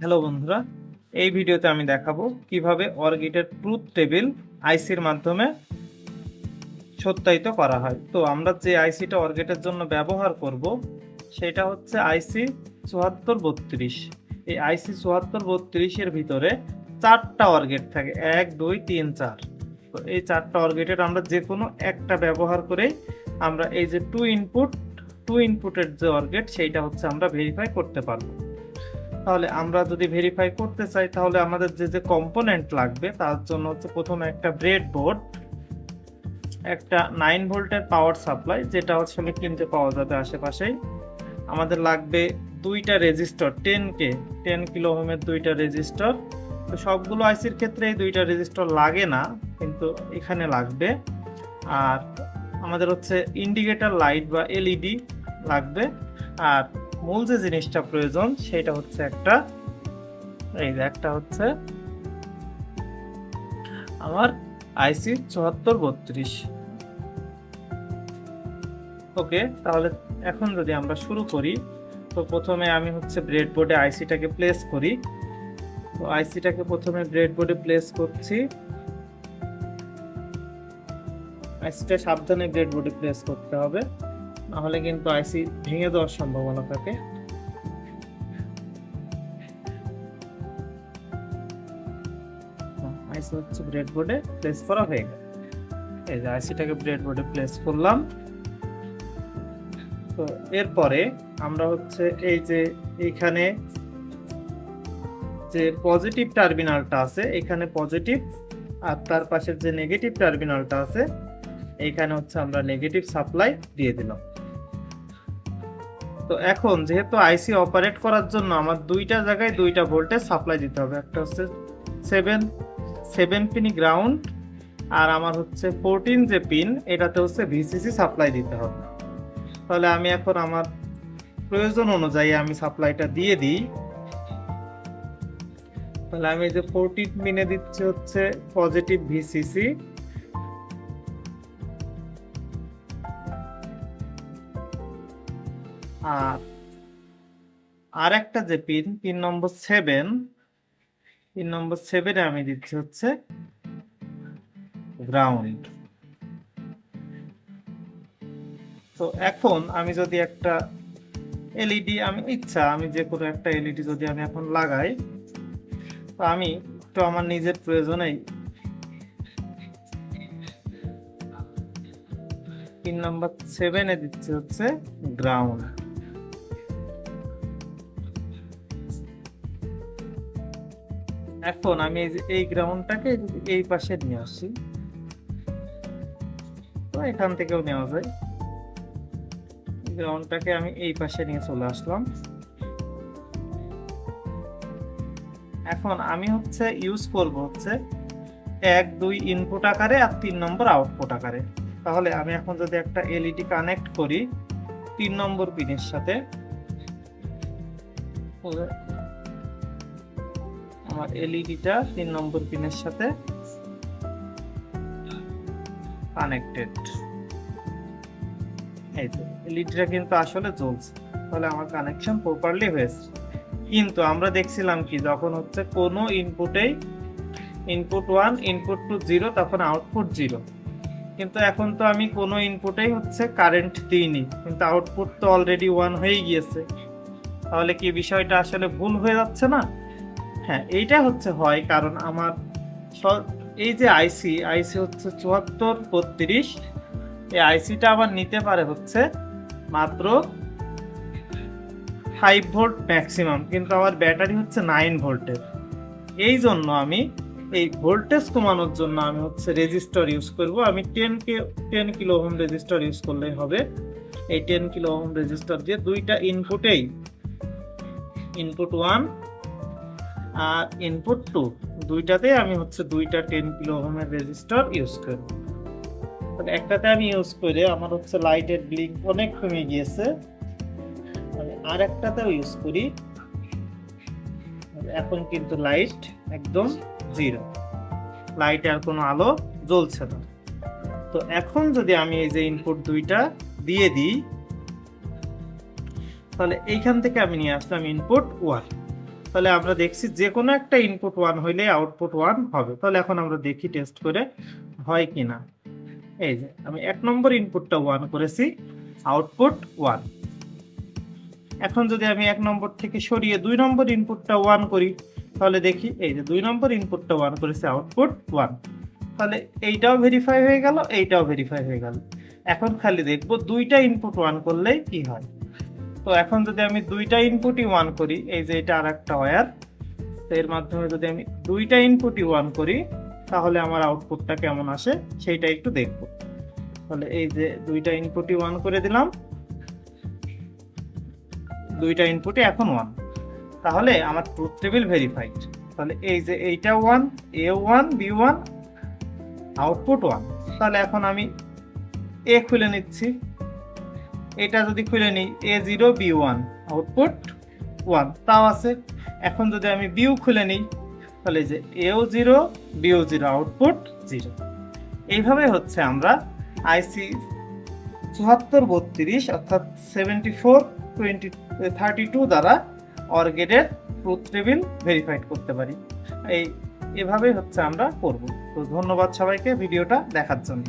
Hello বন্ধুরা। এই ভিডিওতে আমি দেখাবো কীভাবে অর্গিটের ট্রুথ টেবিল আইসির মাধ্যমে সত্যায়িত করা হয়। তো আমরা যে আইসিটা অর্গেটের জন্য ব্যবহার করব, সেটা হচ্ছে আইসি চুয়াত্তর বত্রিশ। এই আইসি চুয়াত্তর বত্রিশের ভিতরে চারটা অর্গেট থাকে, এক, দুই, তিন, চার। তো এই চারটা অর্গেটের আমরা যে কোনো একটা ব্যবহার করেই আমরা এই যে টু ইনপুট টু ইনপুটের যে অর্গেট সেইটা হচ্ছে আমরা ভেরিফাই করতে পারব। তাহলে আমরা যদি ভেরিফাই করতে চাই, তাহলে আমাদের যে যে কম্পোনেন্ট লাগবে, তার জন্য হচ্ছে প্রথমে একটা ব্রেড বোর্ড একটা নাইন ভোল্টের পাওয়ার সাপ্লাই যেটা আসলে কিনতে পাওয়া যাবে আশেপাশেই। আমাদের লাগবে দুইটা resistor ten K ten kilo হোমের দুইটা রেজিস্টর তো সবগুলো আইসির ক্ষেত্রে এই দুইটা রেজিস্টর লাগে না, কিন্তু এখানে লাগবে। আর আমাদের হচ্ছে ইন্ডিকেটর লাইট বা এলইডি লাগবে। আর মূল যে জিনিসটা প্রয়োজন, সেটা হচ্ছে একটা, এই যে একটা হচ্ছে আমার আইসি চুয়াত্তর বত্রিশ। ওকে, তাহলে এখন যদি আমরা শুরু করি, তো প্রথমে আমি হচ্ছে ব্রেড বোর্ডে আইসিটাকে প্লেস করি। তো আইসিটাকে প্রথমে ব্রেড বোর্ডে প্লেস করছি। আইসিটা সাবধানে ব্রেড বোর্ডে প্লেস করতে হবে। নাহলে কিন্তু আইসি ভেঙে যাওয়ার সম্ভাবনা থাকে। আইসি হচ্ছে ব্রেড বোর্ডে প্লেস করা হয়ে গেল। এই যে আইসিটাকে ব্রেড বোর্ডে প্লেস করলাম। তো এরপরে আমরা হচ্ছে এই যে এইখানে যে পজিটিভ টার্মিনালটা আছে, এখানে পজিটিভ আর তার পাশের যে নেগেটিভ টার্মিনালটা আছে এইখানে হচ্ছে আমরা নেগেটিভ সাপ্লাই দিয়ে দিলাম। তো এখন যেহেতু আইসি অপারেট করার জন্য আমার দুইটা জায়গায় দুইটা ভোল্টেজ সাপ্লাই দিতে হবে। একটা হচ্ছে সেভেন সেভেন পিনি গ্রাউন্ড আর আমার হচ্ছে ফোরটিন যে পিন এটাতে হচ্ছে ভিসিসি সাপ্লাই দিতে হবে। তাহলে আমি এখন আমার প্রয়োজন অনুযায়ী আমি সাপ্লাইটা দিয়ে দিই। তাহলে আমি যে ফোরটিন পিনে দিচ্ছি হচ্ছে পজিটিভ ভিসিসি আর আর একটা যে pin pin number seven, pin number সেভেনে আমি দিচ্ছি হচ্ছে গ্রাউন্ড। তো এখন আমি যদি একটা এলইডি, আমি ইচ্ছা, আমি যে কোনো একটা এলইডি যদি আমি এখন লাগাই, তো আমি তো আমার নিজের প্রয়োজনেই পিন নম্বর সেভেনে দিচ্ছি হচ্ছে গ্রাউন্ড। এখন আমি এই গ্রাউন্ডটাকে এই পাশে নিয়ে আসি, তো এখান থেকেও নেওয়া যায়। গ্রাউন্ডটাকে আমি এই পাশে নিয়ে চলে আসলাম। এখন আমি হচ্ছে ইউজ করব হচ্ছে এক, দুই ইনপুট আকারে আর তিন নম্বর আউটপুট আকারে। তাহলে আমি এখন যদি একটা এলইডি কানেক্ট করি, তিন নম্বর পিনের সাথে আমার এলইডিটা তিন নম্বর পিনের সাথে কানেক্টেড এই যে, এলইডিটা কিন্তু আসলে জ্বলছে, তাহলে আমার কানেকশন প্রপারলি হয়েছে। কিন্তু আমরা দেখছিলাম কি, যখন হচ্ছে কোনো ইনপুটেই input one input two zero তখন আউটপুট জিরো কিন্তু এখন তো আমি কোনো ইনপুটেই হচ্ছে কারেন্ট দিইনি, কিন্তু আউটপুট তো অলরেডি ওয়ান হয়ে গিয়েছে। তাহলে কি বিষয়টা আসলে ভুল হয়ে যাচ্ছে না? হ্যাঁ এইটা হচ্ছে হয় কারণ আমার এই যে আইসি আইসি হচ্ছে চুয়াত্তর বত্রিশ। এই আইসিটা আবার নিতে পারে হচ্ছে মাত্র ফাইভ ভোল্ট ম্যাক্সিমাম কিন্তু আমার ব্যাটারি হচ্ছে নাইন ভোল্টের এই জন্য আমি এই ভোল্টেজ কমানোর জন্য আমি হচ্ছে রেজিস্টার ইউজ করব। আমি ten K ten kilo ohm resistor use করলেই হবে। এই টেন কিলো ওহম রেজিস্টার দিয়ে দুইটা ইনপুটেই ইনপুট ওয়ান আর ইনপুট টু দুইটাতে আমি হচ্ছে দুইটা টেন কিলো ওহমের রেজিস্টার ইউজ করব তাহলে একটাতে আমি ইউজ করে, আমার হচ্ছে লাইটের ব্লিঙ্ক অনেক কমে গিয়েছে। আর একটাতেও ইউজ করি। এখন কিন্তু লাইট একদম জিরো লাইটে আর কোনো আলো জ্বলছে না। তো এখন যদি আমি এই যে ইনপুট দুইটা দিয়ে দিই, তাহলে এইখান থেকে আমি নিয়ে আসলাম ইনপুট ওয়ান তাহলে আমরা দেখছি যে কোনো একটা ইনপুট ওয়ান হইলে আউটপুট ওয়ান হবে। তাহলে এখন আমরা দেখি টেস্ট করে হয় কিনা। এই যে, আমি এক নম্বর ইনপুটটা ওয়ান করেছি আউটপুট ওয়ান এখন যদি আমি এক নম্বর থেকে সরিয়ে দুই নম্বর ইনপুটটা ওয়ান করি, তাহলে দেখি, এই যে দুই নম্বর ইনপুটটা ওয়ান করেছে আউটপুট ওয়ান তাহলে এইটাও ভেরিফাই হয়ে গেল, এইটাও ভেরিফাই হয়ে গেল। এখন খালি দেখব দুইটা ইনপুট ওয়ান করলেই কি হয়? তো এখন যদি আমি দুইটা ইনপুটই ওয়ান করি, এই যে এটা আর একটা ওয়্যার তো এর মাধ্যমে যদি আমি দুইটা ইনপুটই ওয়ান করি, তাহলে আমার আউটপুটটা কেমন আসে? সেইটা একটু দেখব। তাহলে এই যে দুইটা ইনপুটই ওয়ান করে দিলাম। দুইটা ইনপুটই এখন ওয়ান তাহলে আমার ট্রুথ টেবিল ভেরিফাইড তাহলে এই যে এইটা one A one B one output one তাহলে এখন আমি এ খুলে নিচ্ছি। এটা যদি খুলে নিই A zero B one output one তাও আছে। এখন যদি আমি বিউ খুলে নিই, তাহলে যে এও জিরো বিও জিরো আউটপুট জিরো এইভাবে হচ্ছে আমরা আইসি চুয়াত্তর, বত্রিশ, অর্থাৎ seventy four twenty thirty two দ্বারা অর্গেডের ট্রুথ টেবিল ভেরিফাইড করতে পারি। এই, এভাবেই হচ্ছে আমরা করব। তো ধন্যবাদ সবাইকে ভিডিওটা দেখার জন্য।